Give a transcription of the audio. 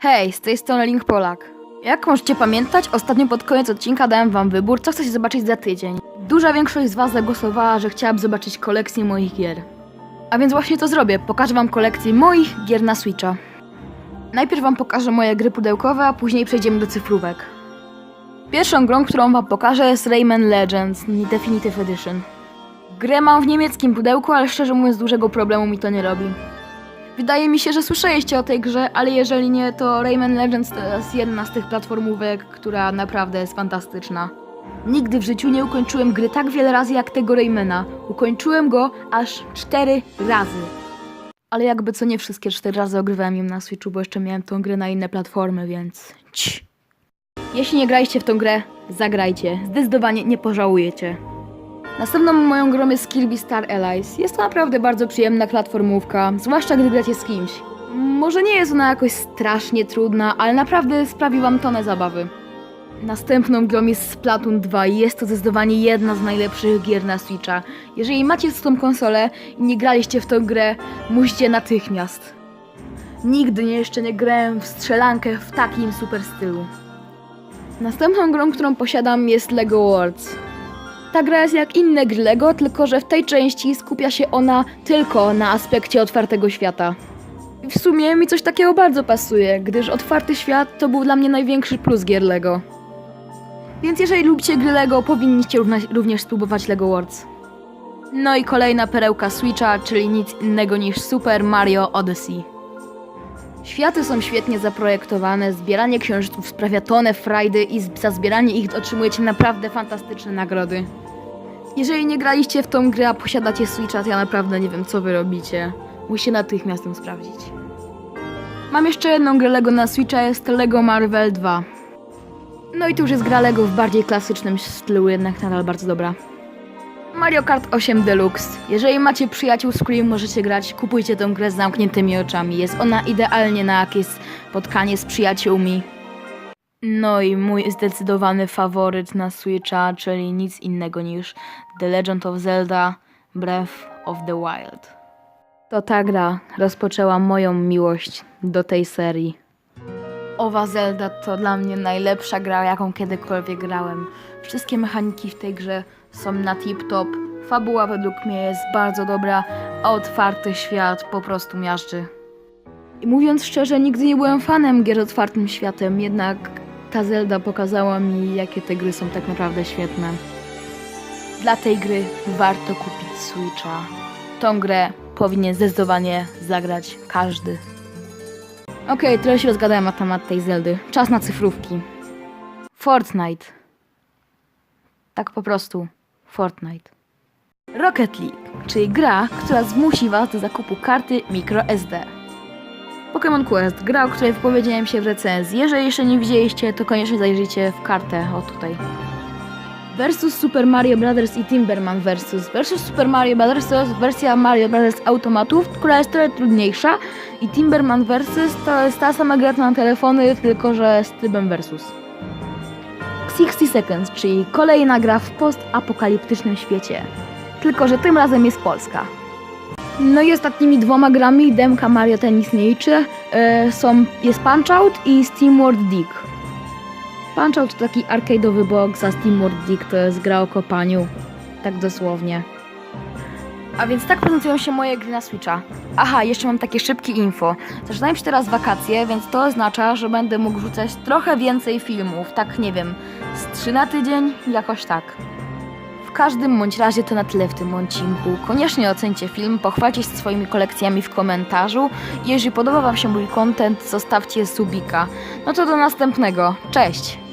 Hej, z tej strony Link Polak. Jak możecie pamiętać, ostatnio pod koniec odcinka dałem wam wybór, co chcecie zobaczyć za tydzień. Duża większość z was zagłosowała, że chciałaby zobaczyć kolekcję moich gier. A więc właśnie to zrobię, pokażę wam kolekcję moich gier na Switcha. Najpierw wam pokażę moje gry pudełkowe, a później przejdziemy do cyfrówek. Pierwszą grą, którą wam pokażę jest Rayman Legends Definitive Edition. Grę mam w niemieckim pudełku, ale szczerze mówiąc dużego problemu mi to nie robi. Wydaje mi się, że słyszeliście o tej grze, ale jeżeli nie, to Rayman Legends to jest jedna z tych platformówek, która naprawdę jest fantastyczna. Nigdy w życiu nie ukończyłem gry tak wiele razy jak tego Raymana. Ukończyłem go aż cztery razy. Ale jakby co nie wszystkie cztery razy ogrywałem ją na Switchu, bo jeszcze miałem tą grę na inne platformy, więc... Cii. Jeśli nie graliście w tą grę, zagrajcie. Zdecydowanie nie pożałujecie. Następną moją grą jest Kirby Star Allies. Jest to naprawdę bardzo przyjemna platformówka, zwłaszcza gdy gracie z kimś. Może nie jest ona jakoś strasznie trudna, ale naprawdę sprawi wam tonę zabawy. Następną grą jest Splatoon 2 i jest to zdecydowanie jedna z najlepszych gier na Switcha. Jeżeli macie tą konsolę i nie graliście w tę grę, musicie natychmiast. Nigdy nie jeszcze nie grałem w strzelankę w takim super stylu. Następną grą, którą posiadam jest LEGO Worlds. Ta gra jest jak inne gry LEGO, tylko że w tej części skupia się ona tylko na aspekcie otwartego świata. W sumie mi coś takiego bardzo pasuje, gdyż otwarty świat to był dla mnie największy plus gier LEGO. Więc jeżeli lubicie gry LEGO, powinniście również spróbować LEGO Worlds. No i kolejna perełka Switcha, czyli nic innego niż Super Mario Odyssey. Światy są świetnie zaprojektowane, zbieranie książków sprawia tonę frajdy i za zbieranie ich otrzymujecie naprawdę fantastyczne nagrody. Jeżeli nie graliście w tą grę, a posiadacie Switcha, to ja naprawdę nie wiem, co wy robicie. Musicie natychmiast ją sprawdzić. Mam jeszcze jedną grę LEGO na Switcha, jest LEGO Marvel 2. No i to już jest gra LEGO w bardziej klasycznym stylu, jednak nadal bardzo dobra. Mario Kart 8 Deluxe. Jeżeli macie przyjaciół, z którymi możecie grać, kupujcie tę grę z zamkniętymi oczami. Jest ona idealnie na jakieś spotkanie z przyjaciółmi. No i mój zdecydowany faworyt na Switcha, czyli nic innego niż The Legend of Zelda Breath of the Wild. To ta gra rozpoczęła moją miłość do tej serii. Owa Zelda to dla mnie najlepsza gra, jaką kiedykolwiek grałem. Wszystkie mechaniki w tej grze są na tip-top. Fabuła według mnie jest bardzo dobra, a otwarty świat po prostu miażdży. I mówiąc szczerze, nigdy nie byłem fanem gier z otwartym światem, jednak ta Zelda pokazała mi, jakie te gry są tak naprawdę świetne. Dla tej gry warto kupić Switcha. Tą grę powinien zdecydowanie zagrać każdy. Okej, trochę się rozgadałem na temat tej Zeldy. Czas na cyfrówki. Fortnite. Tak po prostu. Fortnite. Rocket League, czyli gra, która zmusi Was do zakupu karty microSD. Pokémon Quest, gra, o której wypowiedziałem się w recenzji. Jeżeli jeszcze nie widzieliście, to koniecznie zajrzyjcie w kartę, o tutaj. Versus Super Mario Bros. i Timberman Versus. Versus Super Mario Bros. to jest wersja Mario Bros. automatów, która jest trochę trudniejsza i Timberman Versus to jest ta sama gra na telefony, tylko że z trybem Versus. 60 Seconds, czyli kolejna gra w postapokaliptycznym świecie. Tylko, że tym razem jest Polska. No i ostatnimi dwoma grami demka Mario Tennis nie liczy, e, są, jest Punch Out i Steamworld Dig. Punch Out to taki arcade'owy box, a Steamworld Dig to jest gra o kopaniu. Tak dosłownie. A więc tak prezentują się moje gry na Switcha. Aha, jeszcze mam takie szybkie info. Zaczynają się teraz wakacje, więc to oznacza, że będę mógł rzucać trochę więcej filmów. Tak, nie wiem, z 3 na tydzień, jakoś tak. W każdym bądź razie to na tyle w tym odcinku. Koniecznie ocencie film, pochwalcie się swoimi kolekcjami w komentarzu. Jeżeli podoba Wam się mój content, zostawcie subika. No to do następnego. Cześć!